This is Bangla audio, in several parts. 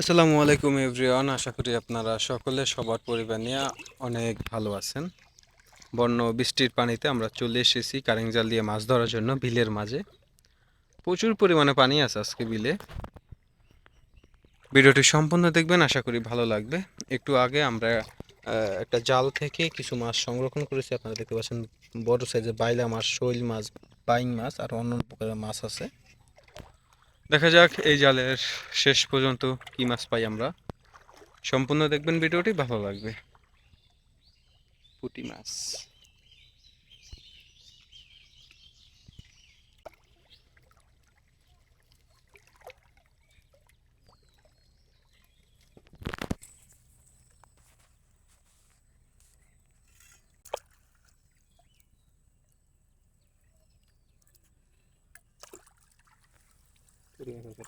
আসসালামু আলাইকুম এভরিওয়ান, আশা করি আপনারা সকলে সবার পরিবার নিয়ে অনেক ভালো আছেন। বন্য বৃষ্টির পানিতে আমরা চলে এসেছি কারেং জাল দিয়ে মাছ ধরার জন্য বিলের মাঝে। প্রচুর পরিমাণে পানি আছে আজকে বিলে। ভিডিওটি সম্পূর্ণ দেখবেন, আশা করি ভালো লাগবে। একটু আগে আমরা একটা জাল থেকে কিছু মাছ সংরক্ষণ করেছি। আপনারা দেখতে পাচ্ছেন বড় সাইজের বাইলা মাছ, শৈল মাছ, বাইং মাছ, আর অন্য প্রকারের মাছ আছে। দেখা যাক এই জালের শেষ পর্যন্ত কি মাছ পাই আমরা। সম্পূর্ণ দেখবেন ভিডিওটি, ভালো লাগবে। পুঁটি মাছ। primeros de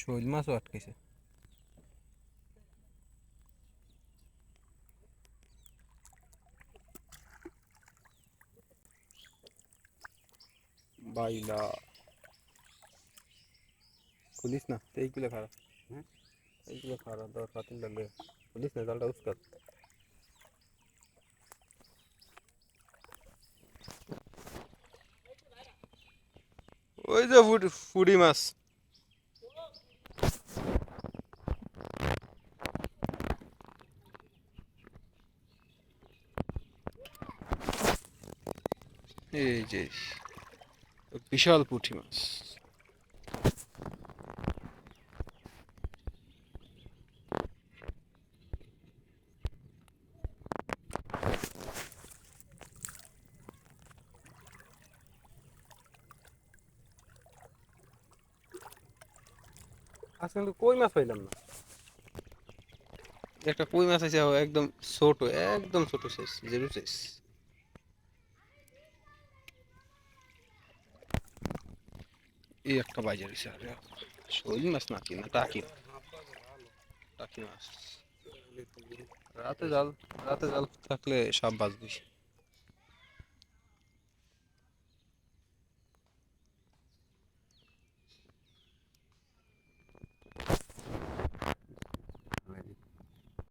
শৈল মাছও আটকেছে। বাইলা। খুলিস না? এইগুলো খারাপ। হ্যাঁ? এইগুলো খারাপ দর পাতিল লাগবে খুলিস না জালটা উস্কাত। ওই যে ফুড ফুডি মাছ। এই যে বিশাল পুঁটি মাছ। আজকে কিন্তু কই মাছ পাইলাম না? একটা কই মাছ আছে একদম ছোট একদম ছোট সাইজ জিরো সাইজ এই একটা বাজার রয়েছে শৈল মাছ নাকি না টাকি টাকি মাছ? রাতে জাল রাতে জাল থাকলে সব বাঁচবি